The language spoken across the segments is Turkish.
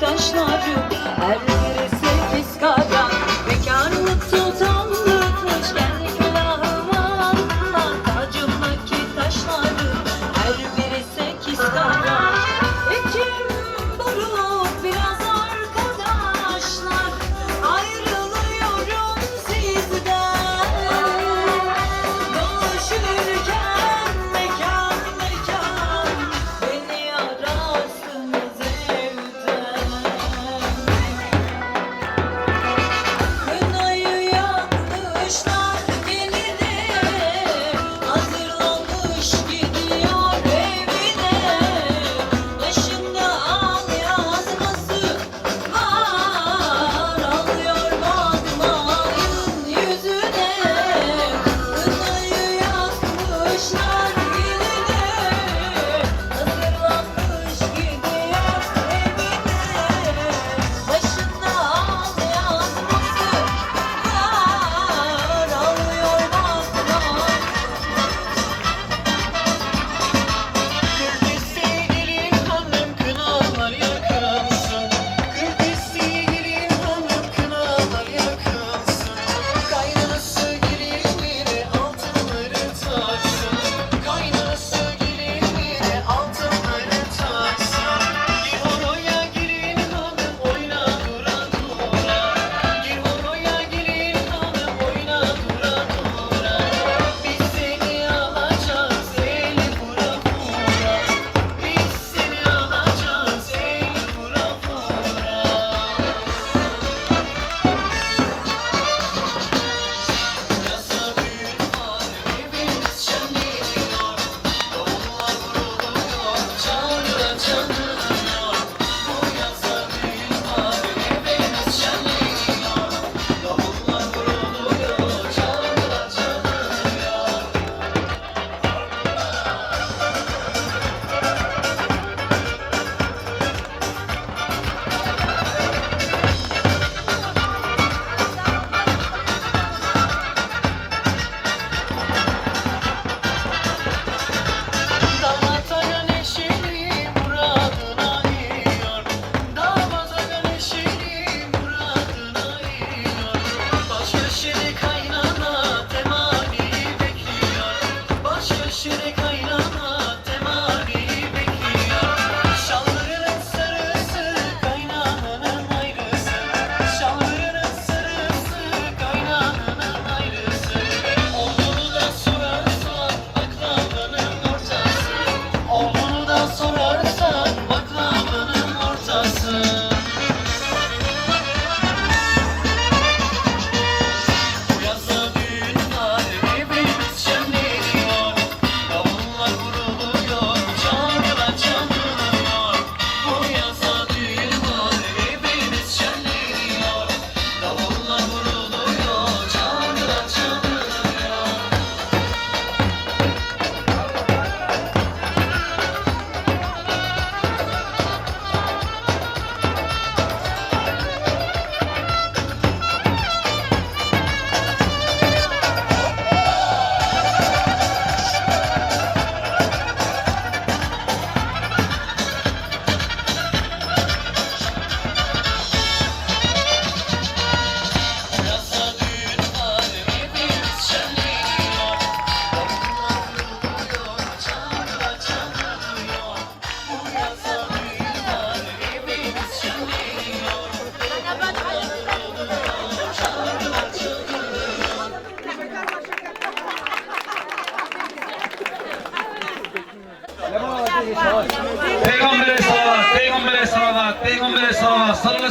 taşları er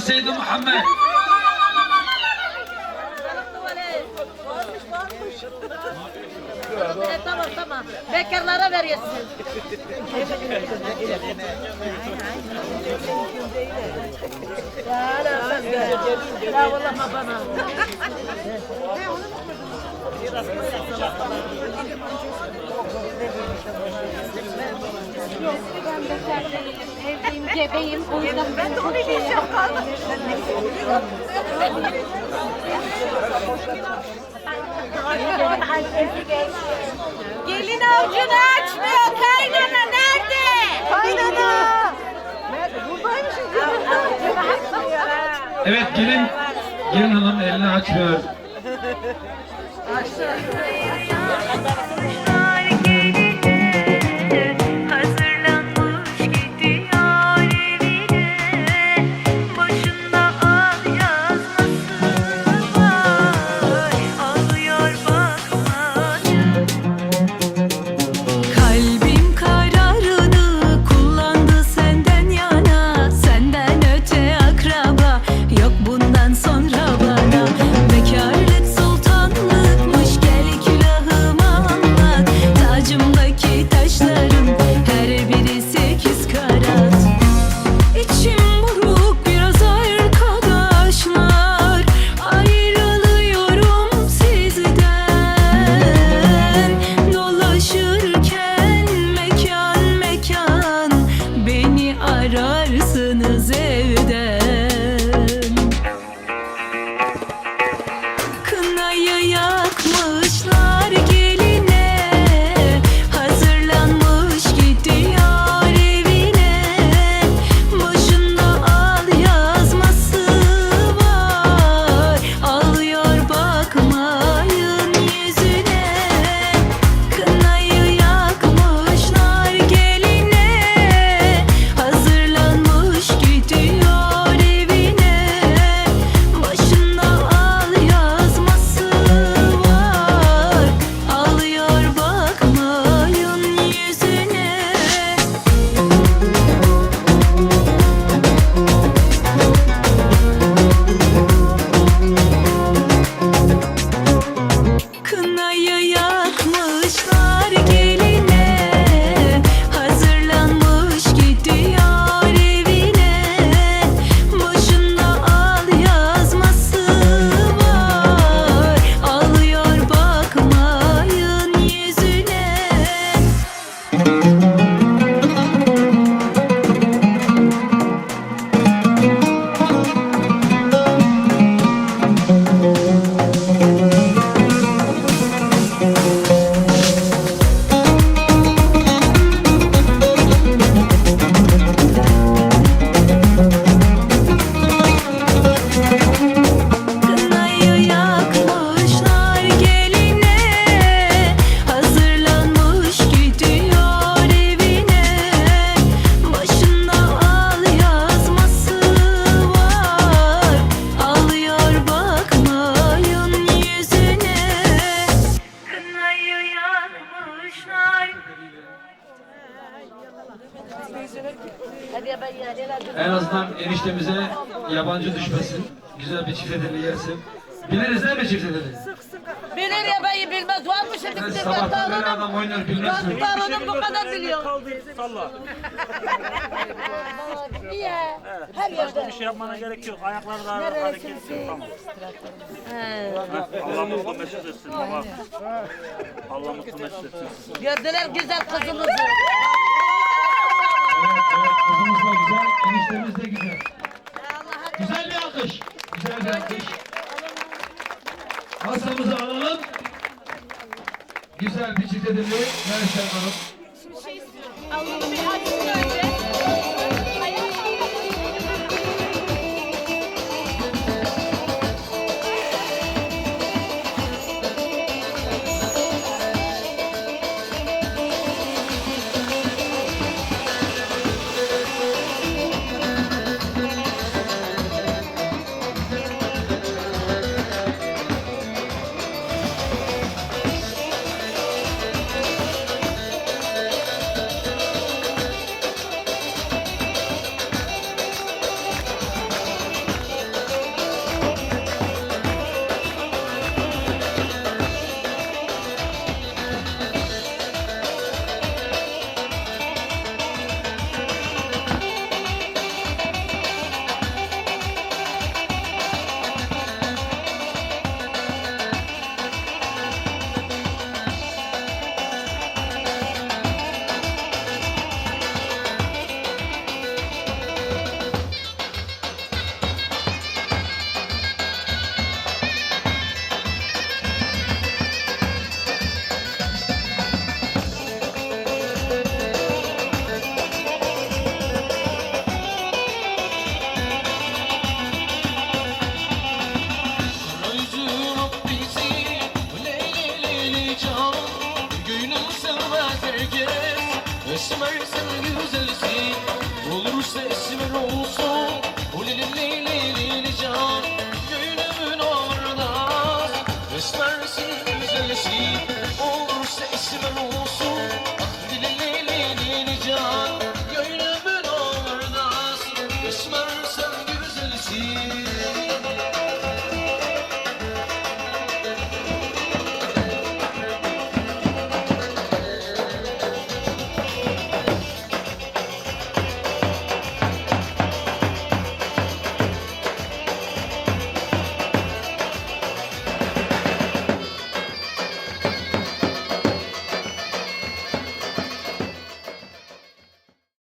sellem Muhammed. E, tamam tamam. Bekarlara veriyorsun. Ya la sen gel. Ya vallahi bana. Ben bekar değilim, evliyim, gebeyim. O yüzden ben de onu geçiyorum. Gelin avucunu açmıyor. Kaynana nerede? Kaynana. Evet gelin, gelin hanım elini açmıyor. Hazırlanmış En azından eniştemize yabancı düşmesin. Güzel bir çift edili yersin. Biliriz değil mi çift edili? Bilir ya ben bilmez. Var mı şimdi? De sabahtan beri adam oynuyor bilmezsin. Torunum bu kadar biliyor. Salla. Niye? Her Başka yerde. bir şey yapmana gerek yok. Ayakları da hareketli. Tamam. He. Allah mutlu mesut etsin. Allah mutlu mesut etsin. Gördüler güzel kızımızı. Evet, evet, kızımız da güzel, eniştemiz de güzel. Güzel bir alkış. Güzel bir alkış. Masamızı alalım. Güzel bir çift edili Meryem Hanım. Allah'ım bir esmer sen Olursa esmer olsun Ulili lili Gönlümün orada Esmer sen Olursa esmer olsun Ah lili Gönlümün orada Esmer sen